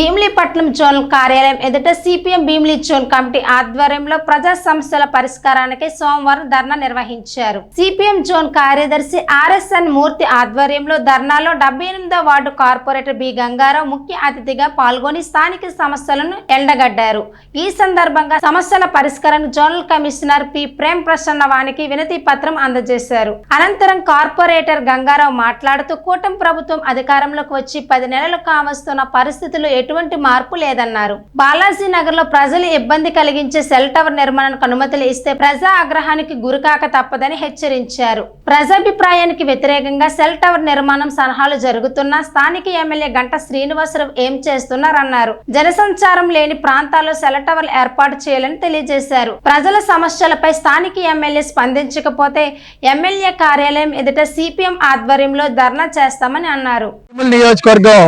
Bheemili Machilipatnam zone కార్యాలయం ఎదుట CPM Bheemili zone committee ఆధ్వర్యంలో ప్రజా సమస్యల పరిష్కారానికి సోమవారం ధర్నా నిర్వహించారు. సిపిఎం జోన్ కార్యదర్శి ఆర్ఎస్ఎన్ మూర్తి ఆధ్వర్యంలో ధర్నాలో డెబ్బై ఎనిమిదో వార్డు కార్పొరేటర్ బి గంగారావు ముఖ్య అతిథిగా పాల్గొని స్థానిక సమస్యలను ఎండగడ్డారు ఈ సందర్భంగా సమస్యల పరిష్కారానికి zonal commissioner P Prem Prasanna వానికి వినతి పత్రం అందజేశారు. అనంతరం కార్పొరేటర్ గంగారావు మాట్లాడుతూ కూటమి ప్రభుత్వం అధికారంలోకి వచ్చి పది నెలలు కావస్తున్న పరిస్థితులు ఎటువంటి మార్పు లేదన్నారు. బాలాజీ నగర్లో ప్రజలు ఇబ్బంది కలిగించే సెల్ టవర్ నిర్మాణానికి అనుమతులు ఇస్తే ప్రజా ఆగ్రహానికి గురికాక తప్పదని హెచ్చరించారు. ప్రజాభిప్రాయానికి వ్యతిరేకంగా సెల్ టవర్ నిర్మాణం సలహాలు జరుగుతున్నా స్థానిక ఎమ్మెల్యే గంట శ్రీనివాసరావు ఏం చేస్తున్నారన్నారు. జనసంచారం లేని ప్రాంతాల్లో సెల్ టవర్లు ఏర్పాటు చేయాలని తెలియజేశారు. ప్రజల సమస్యలపై స్థానిక ఎమ్మెల్యే స్పందించకపోతే ఎమ్మెల్యే కార్యాలయం ఎదుట సిపిఎం ఆధ్వర్యంలో ధర్నా చేస్తామని అన్నారు. నియోజకవర్గం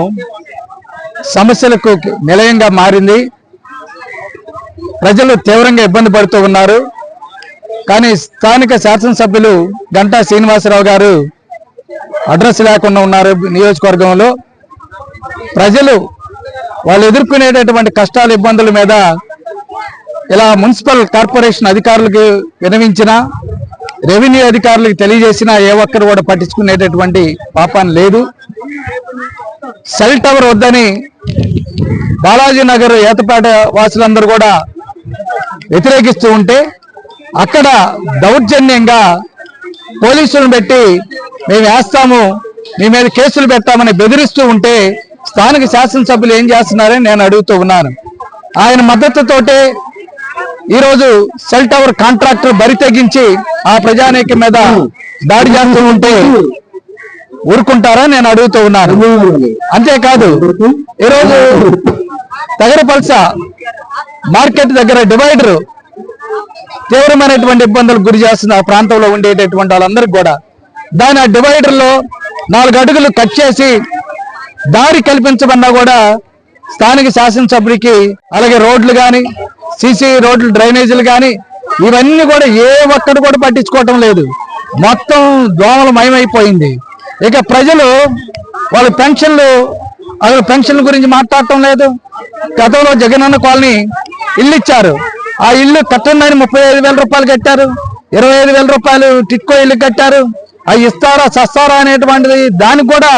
సమస్యలకు నిలయంగా మారింది. ప్రజలు తీవ్రంగా ఇబ్బంది పడుతూ ఉన్నారు. కానీ స్థానిక శాసనసభ్యులు గంటా శ్రీనివాసరావు గారు అడ్రస్ లేకుండా ఉన్నారు నియోజకవర్గంలో. ప్రజలు వాళ్ళు ఎదుర్కొనేటటువంటి కష్టాలు ఇబ్బందుల మీద ఇలా మున్సిపల్ కార్పొరేషన్ అధికారులకు వినవించినా రెవెన్యూ అధికారులకు తెలియజేసినా ఏ ఒక్కరు కూడా పట్టించుకునేటటువంటి పాపాన్ని లేదు. సెల్ టవర్ వద్దని బాలాజీ నగర్ ఏతపేట వాసులందరూ కూడా వ్యతిరేకిస్తూ ఉంటే అక్కడ దౌర్జన్యంగా పోలీసులను పెట్టి మేము వేస్తాము మీ మీద కేసులు పెడతామని బెదిరిస్తూ ఉంటే స్థానిక శాసనసభ్యులు ఏం చేస్తున్నారని నేను అడుగుతూ ఉన్నాను. ఆయన మద్దతుతోటే ఈరోజు సెల్ టవర్ కాంట్రాక్టర్ బరి తెగించి ఆ ప్రజానీకం మీద దాడి చేస్తూ ఉంటే ఊరుకుంటారా నేను అడుగుతూ ఉన్నాను. అంతేకాదు ఈరోజు తగరపల్స మార్కెట్ దగ్గర డివైడర్ తీవ్రమైనటువంటి ఇబ్బందులకు గురి చేస్తున్న ఆ ప్రాంతంలో ఉండేటటువంటి వాళ్ళందరికీ కూడా దాని ఆ డివైడర్లో నాలుగు అడుగులు కట్ చేసి దారి కల్పించమన్నా కూడా స్థానిక శాసనసభ్యుడికి అలాగే రోడ్లు కానీ సీసీ రోడ్లు డ్రైనేజీలు కానీ ఇవన్నీ కూడా ఏ ఒక్కడు కూడా పట్టించుకోవటం లేదు. మొత్తం దోమలు మయమైపోయింది. ఇక ప్రజలు వాళ్ళ పెన్షన్లు అసలు పెన్షన్ల గురించి మాట్లాడటం లేదు. గతంలో జగనన్న కాలనీ ఇల్లు ఇచ్చారు. ఆ ఇల్లు కట్టండి ముప్పై ఐదు వేల రూపాయలు కట్టారు. ఇరవై ఐదు వేల రూపాయలు టిక్కో ఇల్లు కట్టారు. అవి ఇస్తారా సస్తారా అనేటువంటిది దానికి కూడా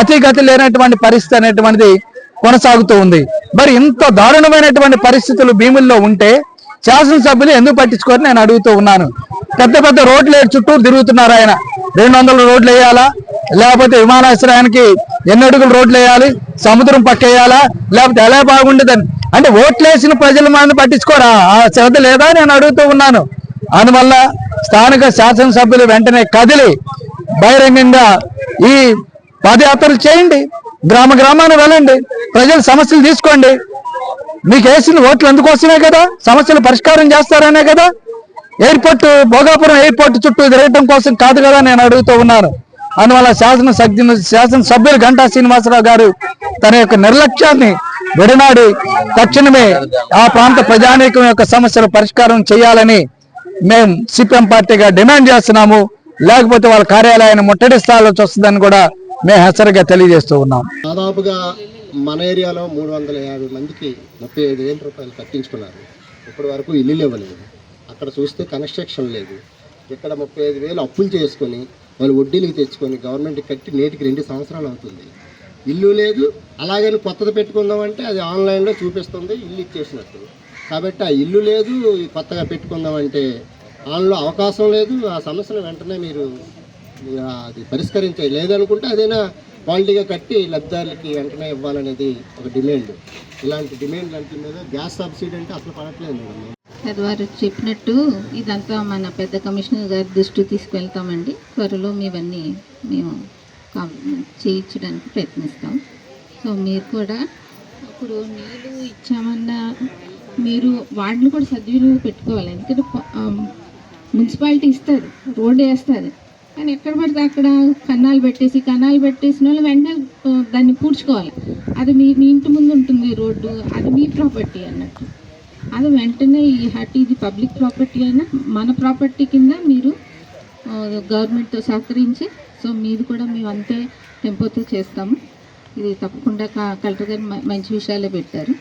అతిగతి లేనటువంటి పరిస్థితి అనేటువంటిది కొనసాగుతూ ఉంది. మరి ఇంత దారుణమైనటువంటి పరిస్థితులు భీముల్లో ఉంటే శాసనసభ్యులు ఎందుకు పట్టించుకోరు నేను అడుగుతూ ఉన్నాను. పెద్ద పెద్ద రోడ్లు చుట్టూ తిరుగుతున్నారు ఆయన. రెండు వందల రోడ్లు వేయాలా? లేకపోతే విమానాశ్రయానికి ఎన్ని అడుగులు రోడ్లు వేయాలి? సముద్రం పక్క వేయాలా లేకపోతే ఎలా బాగుండదని? అంటే ఓట్లేసిన ప్రజల మనం పట్టించుకోరా? ఆ శ్రద్ధ లేదా నేను అడుగుతూ ఉన్నాను. అందువల్ల స్థానిక శాసనసభ్యులు వెంటనే కదిలి బహిరంగంగా ఈ పాదయాత్రలు చేయండి. గ్రామ గ్రామాన్ని వెళ్ళండి. ప్రజల సమస్యలు తీసుకోండి. మీకు వేసిన ఓట్లు అందుకోసమే కదా? సమస్యలు పరిష్కారం చేస్తారనే కదా? ఎయిర్పోర్ట్ భోగాపురం ఎయిర్పోర్ట్ చుట్టూ తిరగటం కోసం కాదు కదా నేను అడుగుతూ ఉన్నాను. అందువల్ల శాసన సభ్యులు శాసనసభ్యులు గంటా శ్రీనివాసరావు గారు తన యొక్క నిర్లక్ష్యాన్ని విడనాడి తక్షణమే ఆ ప్రాంత ప్రజానీకం యొక్క సమస్యల పరిష్కారం చేయాలని మేము సిపిఎం పార్టీగా డిమాండ్ చేస్తున్నాము. లేకపోతే వాళ్ళ కార్యాలయాన్ని ముట్టడిస్తాలో వస్తుందని కూడా మేము హెచ్చరిగా తెలియజేస్తూ ఉన్నాం. దాదాపుగా మన ఏరియాలో మూడు వందల యాభై మందికి ముప్పై ఐదు వేల రూపాయలు కట్టించుకున్నారు. ఇప్పటి వరకు ఇల్లు ఇవ్వలేదు అక్కడ చూస్తే కన్స్ట్రక్షన్ లేదు. ఇక్కడ ముప్పై ఐదు వేలు అప్పులు చేసుకొని వాళ్ళు వడ్డీలకి తెచ్చుకొని గవర్నమెంట్కి కట్టి నేటికి రెండు సంవత్సరాలు అవుతుంది. ఇల్లు లేదు. అలాగని కొత్తది పెట్టుకుందామంటే అది ఆన్లైన్లో చూపిస్తుంది ఇల్లు ఇచ్చేసినట్టు. కాబట్టి ఆ ఇల్లు లేదు కొత్తగా పెట్టుకుందామంటే ఆన్లో అవకాశం లేదు. ఆ సమస్యను వెంటనే మీరు అది పరిష్కరించే లేదనుకుంటే అదైనా క్వాలిటీగా కట్టి లబ్ధిదారులకి వెంటనే ఇవ్వాలనేది ఒక డిమాండ్. ఇలాంటి డిమాండ్ అంటే మీద గ్యాస్ సబ్సిడీ అంటే అసలు పడట్లేదు మేడం. పెద్దవారు చెప్పినట్టు ఇదంతా మన పెద్ద కమిషనర్ గారి దృష్టికి తీసుకెళ్తామండి. త్వరలో మీవన్నీ మేము చేయించడానికి ప్రయత్నిస్తాం. సో మీరు కూడా ఇప్పుడు నీళ్ళు ఇచ్చామన్నా మీరు వాటిని కూడా సద్వినియోగం పెట్టుకోవాలి. ఎందుకంటే మున్సిపాలిటీ ఇస్తుంది రోడ్డు వేస్తుంది కానీ ఎక్కడ పడితే అక్కడ కన్నాలు పెట్టేసి కన్నాలు పెట్టేసిన వాళ్ళు వెంటనే దాన్ని పూడ్చుకోవాలి. అది మీ మీ ఇంటి ముందు ఉంటుంది రోడ్డు అది మీ ప్రాపర్టీ అన్నట్టు. అది వెంటనే ఈ హట్ ఇది పబ్లిక్ ప్రాపర్టీ అయినా మన ప్రాపర్టీ కింద మీరు గవర్నమెంట్తో సహకరించి సో మీది కూడా మేము అంతే టెంపోతో చేస్తాము. ఇది తప్పకుండా క- కలెక్టర్ గారు మ- మంచి విషయాలే పెట్టారు.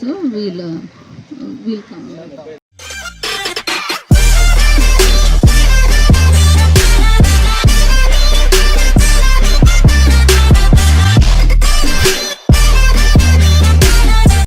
సో వీళ్ళు వీళ్ళు